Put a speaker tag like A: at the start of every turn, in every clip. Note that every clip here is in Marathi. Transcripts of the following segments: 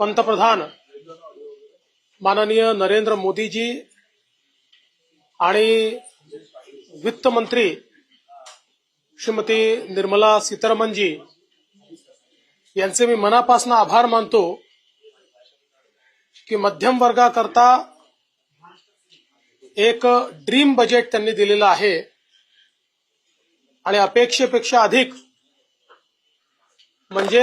A: पंतप्रधान माननीय नरेंद्र मोदीजी आणि वित्तमंत्री श्रीमती निर्मला सीतारामनजी यांचे मी मनापासून आभार मानतो की मध्यम वर्गाकरता एक ड्रीम बजेट त्यांनी दिलेलं आहे आणि अपेक्षेपेक्षा अधिक म्हणजे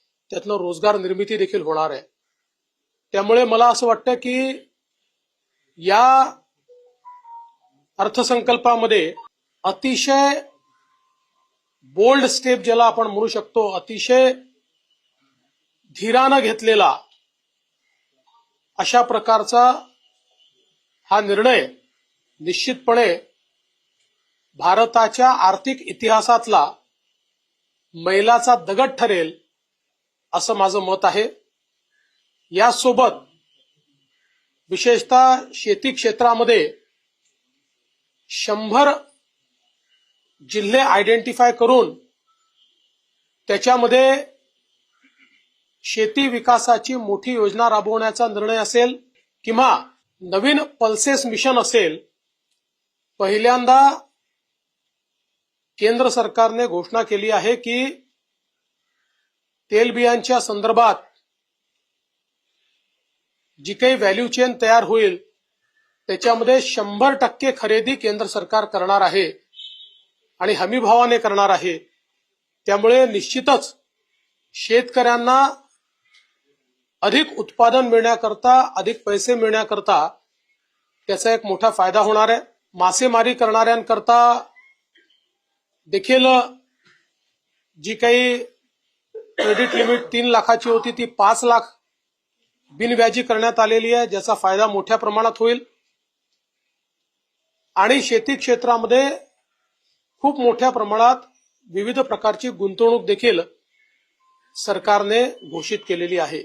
A: त्यातनं रोजगार निर्मिती देखील होणार आहे. त्यामुळे मला असं वाटतं की या अर्थसंकल्पामध्ये अतिशय बोल्ड स्टेप ज्याला आपण म्हणू शकतो अतिशय धीरानं घेतलेला अशा प्रकारचा हा निर्णय निश्चितपणे भारताच्या आर्थिक इतिहासातला मैलाचा दगड ठरेल. असं माझं मत आहे. यासोबत विशेषतः शेती क्षेत्रामध्ये शंभर जिल्हे आयडेंटिफाय करून त्याच्यामध्ये शेती विकासाची मोठी योजना राबवण्याचा निर्णय असेल किंवा नवीन पल्सेस मिशन असेल पहिल्यांदा केंद्र सरकारने घोषणा केली आहे की तेलबियांच्या संदर्भात जी काही व्हॅल्यू चेन तयार होईल त्याच्यामध्ये शंभर टक्के खरेदी केंद्र सरकार करणार आहे आणि हमीभावाने करणार आहे. त्यामुळे निश्चितच शेतकऱ्यांना अधिक उत्पादन मिळण्याकरता अधिक पैसे मिळण्याकरता त्याचा एक मोठा फायदा होणार आहे. मासेमारी करणाऱ्यांकरता देखील जी काही क्रेडिट लिमिट तीन लाखाची होती ती पाच लाख बिनव्याजी करण्यात आलेली आहे ज्याचा फायदा मोठ्या प्रमाणात होईल. आणि शेती क्षेत्रामध्ये खूप मोठ्या प्रमाणात विविध प्रकारची गुंतवणूक देखील सरकारने घोषित केलेली आहे.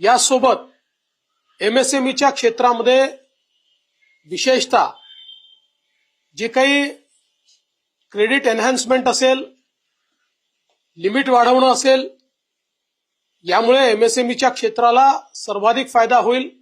A: यासोबत एमएसएमईच्या क्षेत्रामध्ये विशेषतः जे काही क्रेडिट एन्हान्समेंट असेल लिमिट वाढवणं असेल यामुळे एमएसएमईच्या क्षेत्राला सर्वाधिक फायदा होईल.